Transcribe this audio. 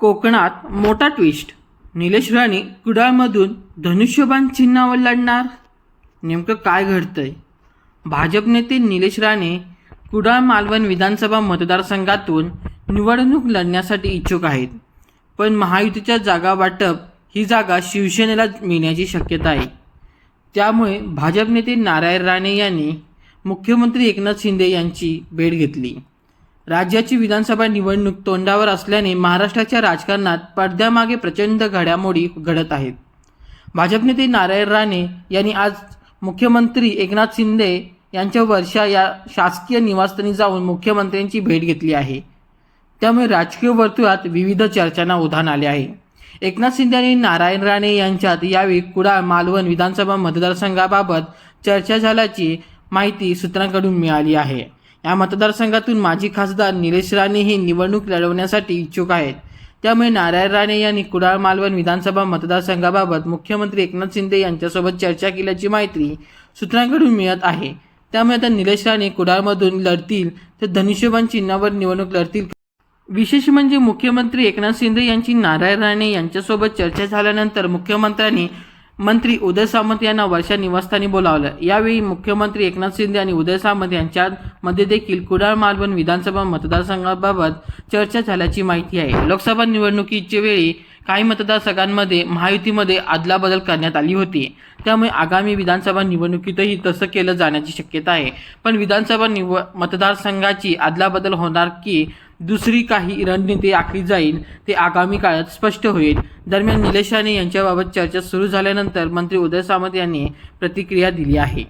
कोकणात मोठा ट्विस्ट निलेश राणे कुडाळमधून धनुष्यबाण चिन्हावर लढणार. नेमकं काय घडतंय? भाजप नेते निलेश राणे कुडाळ मालवण विधानसभा मतदारसंघातून निवडणूक लढण्यासाठी इच्छुक आहेत. पण महायुतीच्या जागा वाटप ही जागा शिवसेनेला मिळण्याची शक्यता आहे. त्यामुळे भाजप नेते नारायण राणे यांनी मुख्यमंत्री एकनाथ शिंदे यांची भेट घेतली. राज्याची विधानसभा निवडणूक तोंडावर असल्याने महाराष्ट्राच्या राजकारणात पडद्यामागे प्रचंड घडामोडी घडत आहेत. भाजप नेते नारायण राणे यांनी आज मुख्यमंत्री एकनाथ शिंदे यांच्या वर्षा या शासकीय निवासस्थानी जाऊन मुख्यमंत्र्यांची भेट घेतली आहे. त्यामुळे राजकीय वर्तुळात विविध चर्चांना उधाण आले आहे. एकनाथ शिंदे आणि नारायण राणे यांच्यात यावेळी कुडाळ मालवण विधानसभा मतदारसंघाबाबत चर्चा झाल्याची माहिती सूत्रांकडून मिळाली आहे. या मतदारसंघातून माजी खासदार निलेश राणे हे निवडणूक लढवण्यासाठी इच्छुक आहेत. त्यामुळे नारायण राणे यांनी कुडाळ मालवण विधानसभा मतदारसंघाबाबत मुख्यमंत्री एकनाथ शिंदे यांच्यासोबत चर्चा केल्याची माहिती सूत्रांकडून मिळत आहे. त्यामुळे आता निलेश राणे कुडाळमधून लढतील तर धनुष्यबाण चिन्हावर निवडणूक लढतील. विशेष म्हणजे मुख्यमंत्री एकनाथ शिंदे यांची नारायण राणे यांच्यासोबत चर्चा झाल्यानंतर मुख्यमंत्र्यांनी मंत्री उदय सामंत यांना वर्षा निवासस्थानी बोलावलं. यावेळी मुख्यमंत्री एकनाथ शिंदे आणि उदय सामंत यांच्यामध्ये देखील कुडाळ मालवण विधानसभा मतदारसंघाबाबत चर्चा झाल्याची माहिती आहे. लोकसभा निवडणुकीच्या वेळी काही मतदारसंघांमध्ये महायुतीमध्ये अदलाबदल करण्यात आली होती. त्यामुळे आगामी विधानसभा निवडणुकीतही तसं केलं जाण्याची शक्यता आहे. पण विधानसभा निव मतदारसंघाची अदलाबदल होणार की दुसरी काही रणनीती आखली जाईल ते आगामी काळात स्पष्ट होईल. दरम्यान निलेश राणे यांच्याबाबत चर्चा सुरू झाल्यानंतर मंत्री उदय सामंत यांनी प्रतिक्रिया दिली आहे.